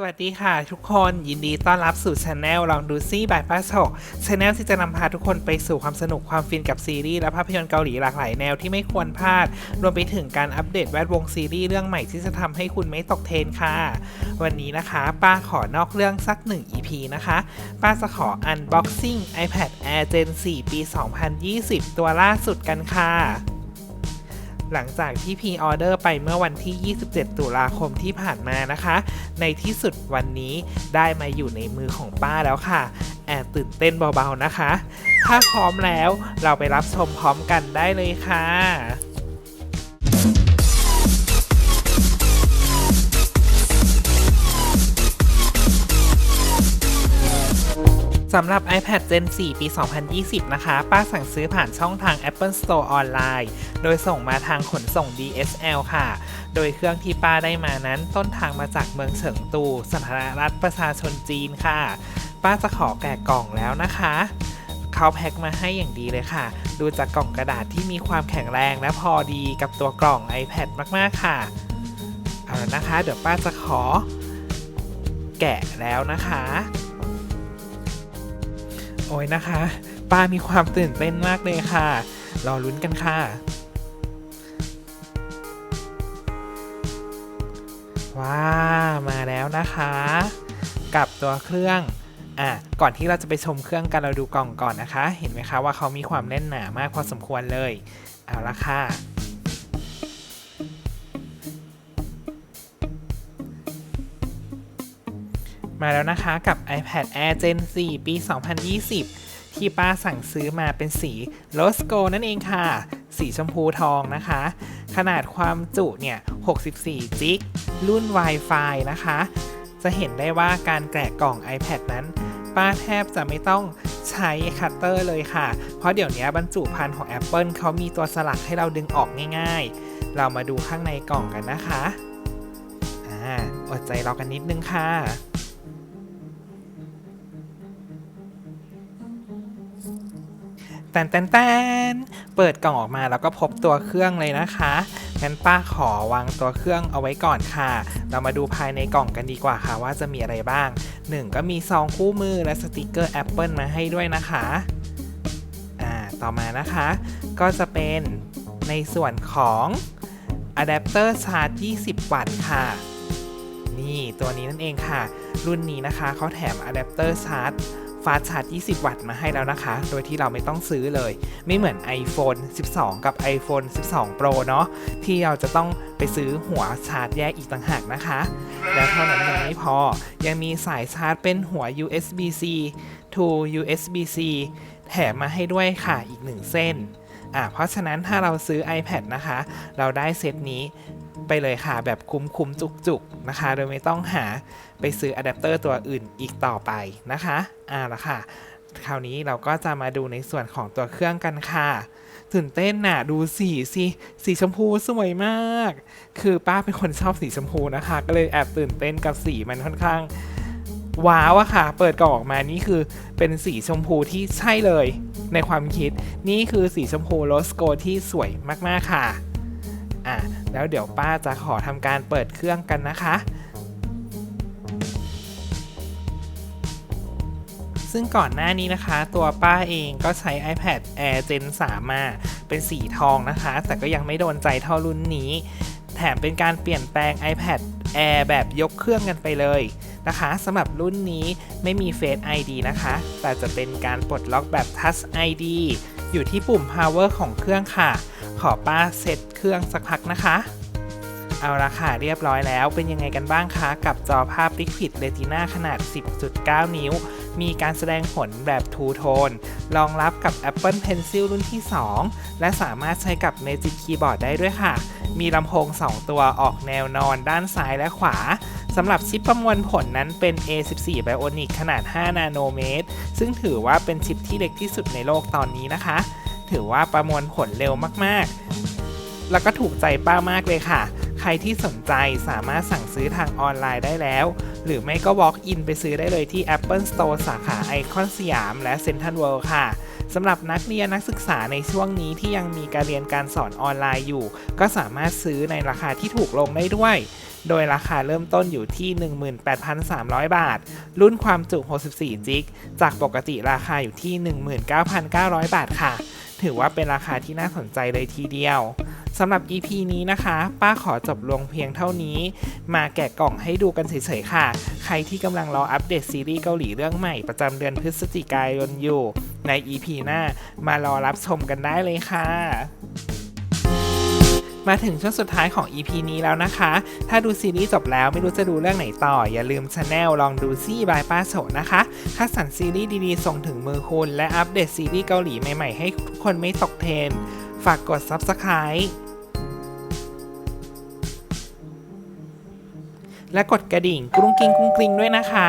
สวัสดีค่ะทุกคนยินดีต้อนรับสู่ช anel ลองดูซี่บายป้าโชกช anel ที่จะนำพาทุกคนไปสู่ความสนุกความฟินกับซีรีส์และภาพยนตร์เกาหลีหลากหลายแนวที่ไม่ควรพลาด รวมไปถึงการอัปเดตแวดวงซีรีส์เรื่องใหม่ที่จะทำให้คุณไม่ตกเทรนค่ะ วันนี้นะคะป้าขอนอกเรื่องสัก 1 EP นะคะ ป้าจะขอ unboxing iPad Air Gen 4 ปี 2020 ตัวล่าสุดกันค่ะ หลังจากที่พีออเดอร์ไปเมื่อวันที่ 27 ตุลาคมที่ผ่านมานะคะ ในที่สุดวันนี้ได้มาอยู่ในมือของป้าแล้วค่ะ แอบตื่นเต้นเบาๆนะคะ ถ้าพร้อมแล้วเราไปรับชมพร้อมกันได้เลยค่ะ สำหรับ iPad Gen 4 ปี 2020 นะคะ ป้าสั่งซื้อผ่านช่องทาง Apple Store ออนไลน์ โดยส่งมาทางขนส่ง DSL ค่ะ โดยเครื่องที่ป้าได้มานั้นต้นทางมาจากเมืองเฉิงตู สาธารณรัฐประชาชนจีนค่ะ ป้าจะขอแกะกล่องแล้วนะคะ เขาแพ็คมาให้อย่างดีเลยค่ะ ดูจากกล่องกระดาษที่มีความแข็งแรงและพอดีกับตัวกล่อง iPad มากๆค่ะ เอาละนะคะ เดี๋ยวป้าจะขอ แกะแล้วนะคะ โอ้ยนะคะ ป้ามีความตื่นเต้นมากเลยค่ะ รอลุ้นกันค่ะ ว้า มาแล้วนะคะ กับตัวเครื่องอะก่อนที่เราจะไปชมเครื่องกันเราดูกล่องก่อนนะคะ เห็นไหมคะว่าเขามีความแน่นหนามากพอสมควรเลย เอาละค่ะ มาแล้วนะคะกับ iPad Air Gen 4 ปี 2020 ที่ป้าสั่งซื้อมาเป็นสี Rose Gold นั่นเองค่ะ สีชมพูทองนะคะ ขนาดความจุเนี่ย 64 จิก รุ่น Wi-Fi นะคะ จะเห็นได้ว่าการแกะกล่อง iPad นั้น ป้าแทบจะไม่ต้องใช้คัตเตอร์เลยค่ะ เพราะเดี๋ยวนี้บรรจุภัณฑ์ของ Apple เขามีตัวสลักให้เราดึงออกง่ายๆ เรามาดูข้างในกล่องกันนะคะ อ่า อดใจรอกันนิดนึงค่ะ นแตนแตนเปิดกล่องออกมาแล้วก็พบตัวเครื่องเลยนะคะงั้นป้าขอวางตัวเครื่องเอาไว้ก่อนค่ะ เรามาดูภายในกล่องกันดีกว่าค่ะว่าจะมีอะไรบ้าง 1 ก็มีซองคู่มือและสติกเกอร์ Apple มาให้ด้วยนะคะอ่าต่อมานะคะ ก็จะเป็นในส่วนของอะแดปเตอร์ชาร์จ 20 วัตต์ค่ะ นี่ตัวนี้นั่นเองค่ะ รุ่นนี้นะคะเขาแถมอะแดปเตอร์ชาร์จาสชาร์จ 20 วัตต์มาให้แล้วนะคะ โดยที่เราไม่ต้องซื้อเลย ไม่เหมือน iPhone 12 กับ iPhone 12 Pro เนาะที่เราจะต้องไปซื้อหัวชาร์จแยกอีกต่างหากนะคะ และเท่านั้นยังไม่พอ ยังมีสายชาร์จเป็นหัว USB-C to USB-C แถมมาให้ด้วยค่ะอีก 1 เส้นอะเพราะฉะนั้นถ้าเราซื้อ iPad นะคะ เราได้เซตนี้ ไปเลยค่ะ แบบคุ้มๆจุกๆนะคะ โดยไม่ต้องหาไปซื้ออะแดปเตอร์ตัวอื่นอีกต่อไปนะคะอ่าละค่ะ คราวนี้เราก็จะมาดูในส่วนของตัวเครื่องกันค่ะตื่นเต้นน่ะ ดูสีสิสีชมพูสวยมาก คือป้าเป็นคนชอบสีชมพูนะคะ ก็เลยแอบตื่นเต้นกับสีมันค่อนข้างว้าวอะค่ะ เปิดกล่องออกมานี่คือเป็นสีชมพูที่ใช่เลย ในความคิด นี่คือสีชมพูโรสโกที่สวยมากๆค่ะ อะ แล้วเดี๋ยวป้าจะขอทำการเปิดเครื่องกันนะคะ ซึ่งก่อนหน้านี้นะคะ ตัวป้าเองก็ใช้ iPad Air Gen 3 มาเป็นสีทองนะคะ แต่ก็ยังไม่โดนใจเท่ารุ่นนี้ แถมเป็นการเปลี่ยนแปลง iPad Air แบบยกเครื่องกันไปเลยนะคะสำหรับรุ่นนี้ไม่มี Face ID นะคะ แต่จะเป็นการปลดล็อกแบบ Touch ID อยู่ที่ปุ่ม Power ของเครื่องค่ะ ขอป้าเซตเครื่องสักพักนะคะ เอาละค่ะเรียบร้อยแล้วเป็นยังไงกันบ้างคะ กับจอภาพ Liquid Retina ขนาด 10.9 นิ้ว มีการแสดงผลแบบ Two Tone รองรับกับ Apple Pencil รุ่นที่ 2 และสามารถใช้กับ Magic Keyboard ได้ด้วยค่ะ มีลำโพง 2 ตัวออกแนวนอนด้านซ้ายและขวา สำหรับชิปประมวลผลนั้นเป็น A14 Bionic ขนาด 5 นาโนเมตร ซึ่งถือว่าเป็นชิปที่เล็กที่สุดในโลกตอนนี้นะคะ ถือว่าประมวลผลเร็วมากๆ แล้วก็ถูกใจป้ามากเลยค่ะ ใครที่สนใจสามารถสั่งซื้อทางออนไลน์ได้แล้ว หรือไม่ก็ walk in ไปซื้อได้เลยที่ Apple Store สาขาไอคอนสยาม และ Central World ค่ะสำหรับนักเรียนนักศึกษาในช่วงนี้ที่ยังมีการเรียนการสอนออนไลน์อยู่ ก็สามารถซื้อในราคาที่ถูกลงได้ด้วย โดยราคาเริ่มต้นอยู่ที่ 18,300 บาท รุ่นความจุ 64 จิก จากปกติราคาอยู่ที่ 19,900 บาทค่ะ ถือว่าเป็นราคาที่น่าสนใจเลยทีเดียวสำหรับ EP นี้นะคะ ป้าขอจบลงเพียงเท่านี้ มาแกะกล่องให้ดูกันเฉยๆค่ะ ใครที่กำลังรออัปเดตซีรีส์เกาหลีเรื่องใหม่ประจำเดือนพฤศจิกายนอยู่ ใน EP หน้ามารอรับชมกันได้เลยค่ะ มาถึงช่วงสุดท้ายของ EP นี้แล้วนะคะ ถ้าดูซีรีส์จบแล้วไม่รู้จะดูเรื่องไหนต่อ อย่าลืมช anel ลองดูซี่บายป้าโฉนะคะคัดสรรซีรีส์ดีๆ ส่งถึงมือคุณ และอัปเดตซีรีส์เกาหลีใหม่ๆ ให้ทุกคนไม่ตกเทรนฝากกด Subscribe และกดกระดิ่งกรุงกริงกรุงกริงด้วยนะคะ